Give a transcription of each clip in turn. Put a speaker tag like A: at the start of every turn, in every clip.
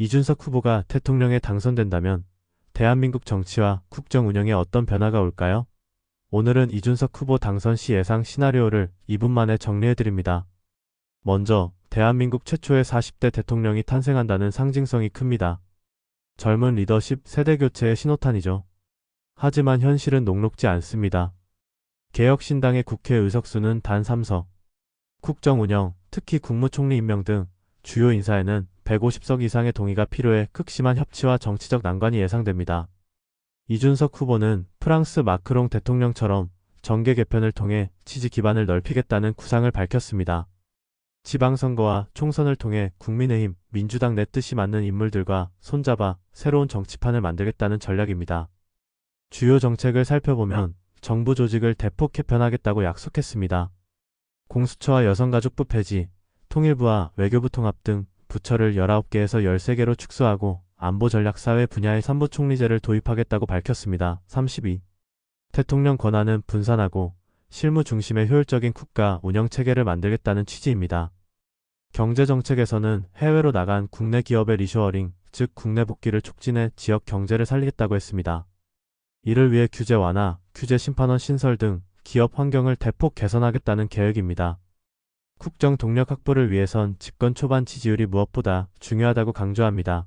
A: 이준석 후보가 대통령에 당선된다면 대한민국 정치와 국정 운영에 어떤 변화가 올까요? 오늘은 이준석 후보 당선 시 예상 시나리오를 2분 만에 정리해드립니다. 먼저 대한민국 최초의 40대 대통령이 탄생한다는 상징성이 큽니다. 젊은 리더십 세대 교체의 신호탄이죠. 하지만 현실은 녹록지 않습니다. 개혁신당의 국회 의석수는 단 3석. 국정 운영, 특히 국무총리 임명 등 주요 인사에는 150석 이상의 동의가 필요해 극심한 협치와 정치적 난관이 예상됩니다. 이준석 후보는 프랑스 마크롱 대통령처럼 정계 개편을 통해 지지 기반을 넓히겠다는 구상을 밝혔습니다. 지방선거와 총선을 통해 국민의힘, 민주당 내 뜻이 맞는 인물들과 손잡아 새로운 정치판을 만들겠다는 전략입니다. 주요 정책을 살펴보면 정부 조직을 대폭 개편하겠다고 약속했습니다. 공수처와 여성가족부 폐지, 통일부와 외교부 통합 등 부처를 19개에서 13개로 축소하고 안보전략사회 분야의 삼부총리제를 도입하겠다고 밝혔습니다. 32. 대통령 권한은 분산하고 실무 중심의 효율적인 국가 운영 체계를 만들겠다는 취지입니다. 경제정책에서는 해외로 나간 국내 기업의 리쇼어링, 즉 국내 복귀를 촉진해 지역 경제를 살리겠다고 했습니다. 이를 위해 규제 완화, 규제 심판원 신설 등 기업 환경을 대폭 개선하겠다는 계획입니다. 국정 동력 확보를 위해선 집권 초반 지지율이 무엇보다 중요하다고 강조합니다.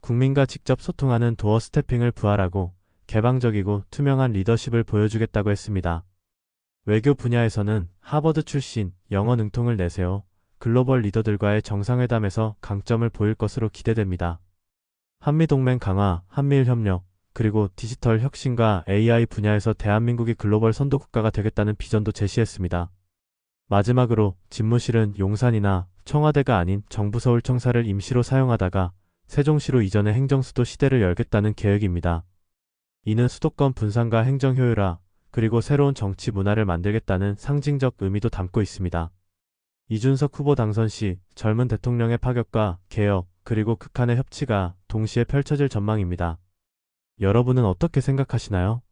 A: 국민과 직접 소통하는 도어 스태핑을 부활하고 개방적이고 투명한 리더십을 보여주겠다고 했습니다. 외교 분야에서는 하버드 출신 영어 능통을 내세워 글로벌 리더들과의 정상회담에서 강점을 보일 것으로 기대됩니다. 한미동맹 강화, 한미일 협력, 그리고 디지털 혁신과 AI 분야에서 대한민국이 글로벌 선도 국가가 되겠다는 비전도 제시했습니다. 마지막으로 집무실은 용산이나 청와대가 아닌 정부 서울청사를 임시로 사용하다가 세종시로 이전해 행정수도 시대를 열겠다는 계획입니다. 이는 수도권 분산과 행정 효율화, 그리고 새로운 정치 문화를 만들겠다는 상징적 의미도 담고 있습니다. 이준석 후보 당선 시 젊은 대통령의 파격과 개혁, 그리고 극한의 협치가 동시에 펼쳐질 전망입니다. 여러분은 어떻게 생각하시나요?